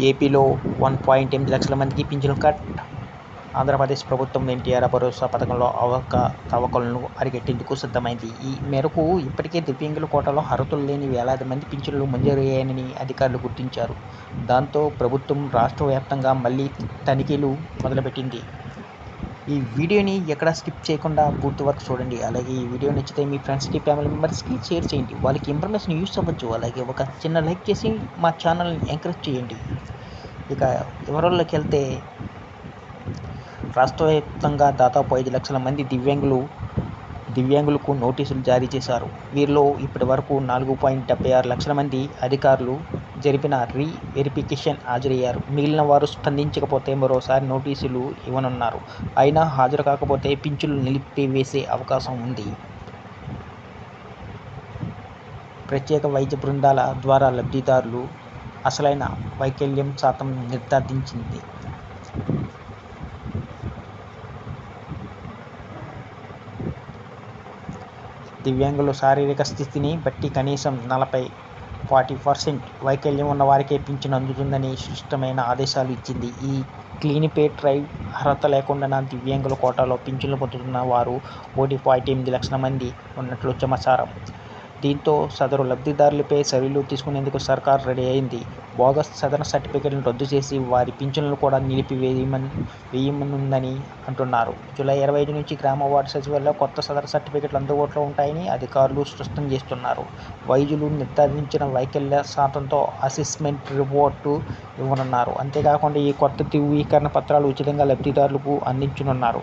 ఏపీలో one point ఎనిమిది లక్షల మందికి పింఛను కట్. ఆంధ్రప్రదేశ్ ప్రభుత్వం ఎన్టీఆర్ భరోసా పథకంలో అవకతవకలను అరికట్టేందుకు సిద్ధమైంది. ఈ మేరకు ఇప్పటికే దివ్యాంగుల కోటాలో అర్హతలు లేని వేలాది మంది పింఛన్లు మంజూరయ్యాయని అధికారులు గుర్తించారు. దాంతో ప్రభుత్వం రాష్ట్ర వ్యాప్తంగా మళ్ళీ తనిఖీలు మొదలుపెట్టింది. ఈ వీడియోని ఎక్కడ స్కిప్ చేయకుండా పూర్తి వరకు చూడండి. అలాగే ఈ వీడియో నచ్చితే మీ ఫ్రెండ్స్కి ఫ్యామిలీ మెంబర్స్కి షేర్ చేయండి. వాళ్ళకి ఇన్ఫర్మేషన్ యూస్ అవ్వచ్చు. అలాగే ఒక చిన్న లైక్ చేసి మా ఛానల్ని ఎంకరేజ్ చేయండి. ఇక వివరాల్లోకి వెళ్తే రాష్ట్ర వ్యాప్తంగా దాదాపు ఐదు లక్షల మంది దివ్యాంగులు దివ్యాంగులకు నోటీసులు జారీ చేశారు. వీరిలో ఇప్పటి వరకు నాలుగు పాయింట్ డెబ్బై ఆరు లక్షల మంది అధికారులు జరిపిన రీ వెరిఫికేషన్ హాజరయ్యారు. మిగిలిన వారు స్పందించకపోతే మరోసారి నోటీసులు ఇవ్వనున్నారు. అయినా హాజరు కాకపోతే పింఛన్లు నిలిపివేసే అవకాశం ఉంది. ప్రత్యేక వైద్య బృందాల ద్వారా లబ్ధిదారులు అసలైన వైకల్యం శాతం నిర్ధారించింది. దివ్యాంగుల శారీరక స్థితిని బట్టి కనీసం నలభై ఫార్టీ పర్సెంట్ వైకల్యం ఉన్న వారికే పింఛను అందుతుందని స్పష్టమైన ఆదేశాలు ఇచ్చింది. ఈ క్లీనిపే డ్రైవ్ అర్హత లేకుండా దివ్యాంగుల కోటాలో పింఛన్లు పొందుతున్న వారు ఒకటి పాయింట్ ఎనిమిది లక్షల మంది ఉన్నట్లు సమాచారం. దీంతో సదరు లబ్ధిదారులపై చర్యలు తీసుకునేందుకు సర్కార్ రెడీ అయింది. బోగస్ సదరన్ సర్టిఫికెట్లను రద్దు చేసి వారి పింఛన్లను కూడా నిలిపివేయమని వేయమనుందని అంటున్నారు. జూలై ఇరవై ఐదు నుంచి గ్రామ వార్డు సచివాలయంలో కొత్త సదరన్ సర్టిఫికెట్లు అందుబాటులో ఉంటాయని అధికారులు స్పష్టం చేస్తున్నారు. వైద్యులు నిర్ధారించిన వైకల్య శాతంతో అసెస్మెంట్ రిపోర్టు ఇవ్వనున్నారు. అంతేకాకుండా ఈ కొత్త ధృవీకరణ పత్రాలు ఉచితంగా లబ్ధిదారులకు అందించనున్నారు.